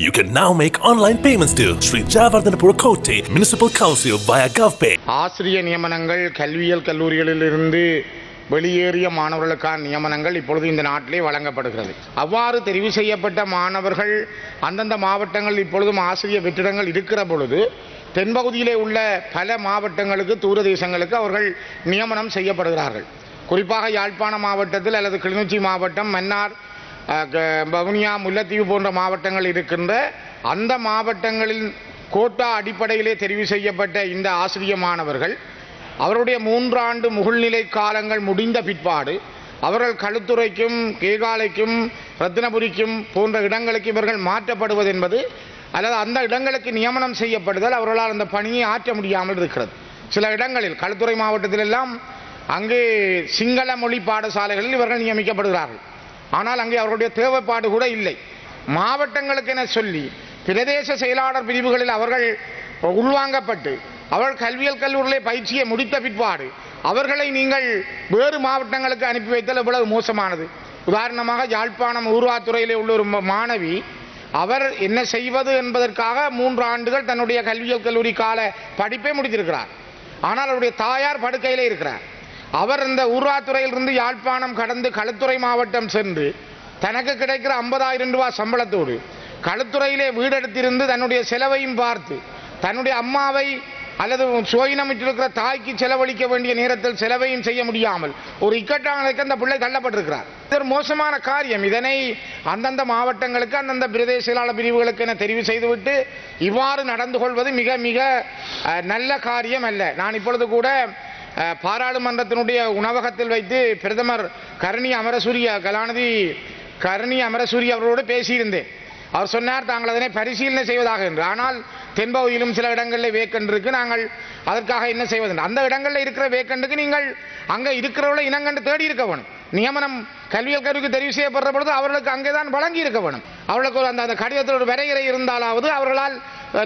You can now make online payments to Sri Jayavardhanapura Kotte Municipal Council via GovPay. ஆசிரிய நியமனங்கள் கல்வியியல் கல்லூரிகளிலிருந்து வெளியேறிய மாணவர்களுக்கான நியமனங்கள் இப்பொழுது இந்த நாட்டிலே வழங்கப்படுகிறது அவ்வாறு தெரிவு செய்யப்பட்ட மாணவர்கள் அந்தந்த மாவட்டங்கள் இப்பொழுதும் ஆசிரிய வெற்றிடங்கள் இருக்கிற பொழுது தென்பகுதியிலே உள்ள பல மாவட்டங்களுக்கு தூர தேசங்களுக்கு அவர்கள் நியமனம் செய்யப்படுகிறார்கள் குறிப்பாக யாழ்ப்பாண மாவட்டத்தில் அல்லது கிளிநொச்சி மாவட்டம் மன்னார் வவுனியா முல்லைத்தீவு போன்ற மாவட்டங்கள் இருக்கின்ற அந்த மாவட்டங்களில் கோட்டா அடிப்படையிலே தெரிவு செய்யப்பட்ட இந்த ஆசிரிய மாணவர்கள் அவருடைய மூன்றாண்டு முகழ்நிலை காலங்கள் முடிந்த பிற்பாடு அவர்கள் களுத்துறைக்கும் கேகாலைக்கும் ரத்தினபுரிக்கும் போன்ற இடங்களுக்கு இவர்கள் மாற்றப்படுவது என்பது அல்லது அந்த இடங்களுக்கு நியமனம் செய்யப்படுதல் அவர்களால் அந்த பணியை ஆற்ற முடியாமல் இருக்கிறது. சில இடங்களில் களுத்துறை மாவட்டத்திலெல்லாம் அங்கே சிங்கள மொழி பாடசாலைகளில் இவர்கள் நியமிக்கப்படுகிறார்கள். ஆனால் அங்கே அவர்களுடைய தேவைப்பாடு கூட இல்லை. மாவட்டங்களுக்கு என சொல்லி பிரதேச செயலாளர் பிரிவுகளில் அவர்கள் உள்வாங்கப்பட்டு அவர்கள் கல்வியல் கல்லூரியிலே பயிற்சியை முடித்த பிற்பாடு அவர்களை நீங்கள் வேறு மாவட்டங்களுக்கு அனுப்பி வைத்தல் எவ்வளவு மோசமானது. உதாரணமாக யாழ்ப்பாணம் ஊர்வாத்துறையிலே உள்ள ஒரு மாணவி அவர் என்ன செய்வது என்பதற்காக மூன்று ஆண்டுகள் தன்னுடைய கல்வியல் கல்லூரி கால படிப்பை முடித்திருக்கிறார். ஆனால் அவருடைய தாயார் படுக்கையிலே இருக்கிறார். அவர் இந்த ஊராத்துறையிலிருந்து யாழ்ப்பாணம் கடந்து களுத்துறை மாவட்டம் சென்று தனக்கு கிடைக்கிற ஐம்பதாயிரம் ரூபாய் சம்பளத்தோடு களுத்துறையிலே வீடெடுத்திருந்து தன்னுடைய செலவையும் பார்த்து தன்னுடைய அம்மாவை அல்லது சுயினமிட்டிருக்கிற தாய்க்கு செலவழிக்க வேண்டிய நேரத்தில் செலவையும் செய்ய முடியாமல் ஒரு இக்கட்டானதுக்கு அந்த பிள்ளை தள்ளப்பட்டிருக்கிறார். இது ஒரு மோசமான காரியம். இதனை அந்தந்த மாவட்டங்களுக்கு அந்தந்த பிரதேச செயலாளர் பிரிவுகளுக்கு என தெரிவு செய்துவிட்டு இவ்வாறு நடந்து கொள்வது மிக மிக நல்ல காரியம் அல்ல. நான் இப்பொழுது கூட பாராளுமன்றத்தினுடைய உணவகத்தில் வைத்து பிரதமர் கருணி அமரசூரிய கலாநிதி கருணி அமரசூரிய அவர்களோடு பேசியிருந்தேன். அவர் சொன்னார் தாங்கள் அதனை பரிசீலனை செய்வதாக என்று. ஆனால் தென்பகுதியிலும் சில இடங்களில் வேக்கண்ட் இருக்கு நாங்கள் அதற்காக என்ன செய்வது? அந்த இடங்களில் இருக்கிற வேக்கண்டுக்கு நீங்கள் அங்கே இருக்கிறவர்களை இனங்கண்டு தேடி இருக்க வேணும். நியமனம் கல்வியல் கருவிக்கு தெரிவு செய்யப்படுற பொழுது அவர்களுக்கு அங்கே தான் வழங்கி இருக்க வேணும். அவர்களுக்கு ஒரு அந்த அந்த கடிதத்தில் ஒரு வரையறை இருந்தாலாவது அவர்களால்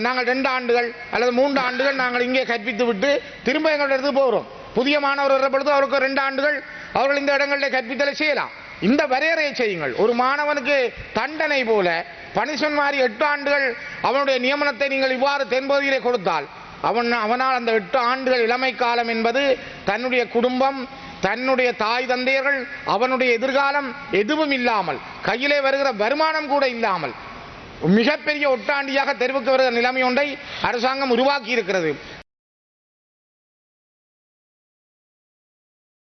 நாங்கள் ரெண்டு ஆண்டுகள் அல்லது மூன்று ஆண்டுகள் நாங்கள் இங்கே கற்பித்து விட்டு திரும்ப எங்கள்கிட்ட இடத்துக்கு போகிறோம். புதிய மாணவர் வர்ற பொழுது அவருக்கு ரெண்டு ஆண்டுகள் அவர்கள் இந்த இடங்களில் கற்பித்தலை செய்யலாம். இந்த வரையறையை செய்யுங்கள். ஒரு மாணவனுக்கு தண்டனை போல பனிஷன் மாதிரி எட்டு ஆண்டுகள் அவனுடைய நியமனத்தை நீங்கள் இவ்வாறு தென்பகுதியிலே கொடுத்தால் அவன் அவனால் அந்த எட்டு ஆண்டுகள் இளமை காலம் என்பது தன்னுடைய குடும்பம் தன்னுடைய தாய் தந்தையர்கள் அவனுடைய எதிர்காலம் எதுவும் இல்லாமல் கையிலே வருகிற வருமானம் கூட இல்லாமல் மிகப்பெரிய ஒட்டாண்டியாக தெரிவுக்கு வருகிற நிலைமை ஒன்றை அரசாங்கம் உருவாக்கி இருக்கிறது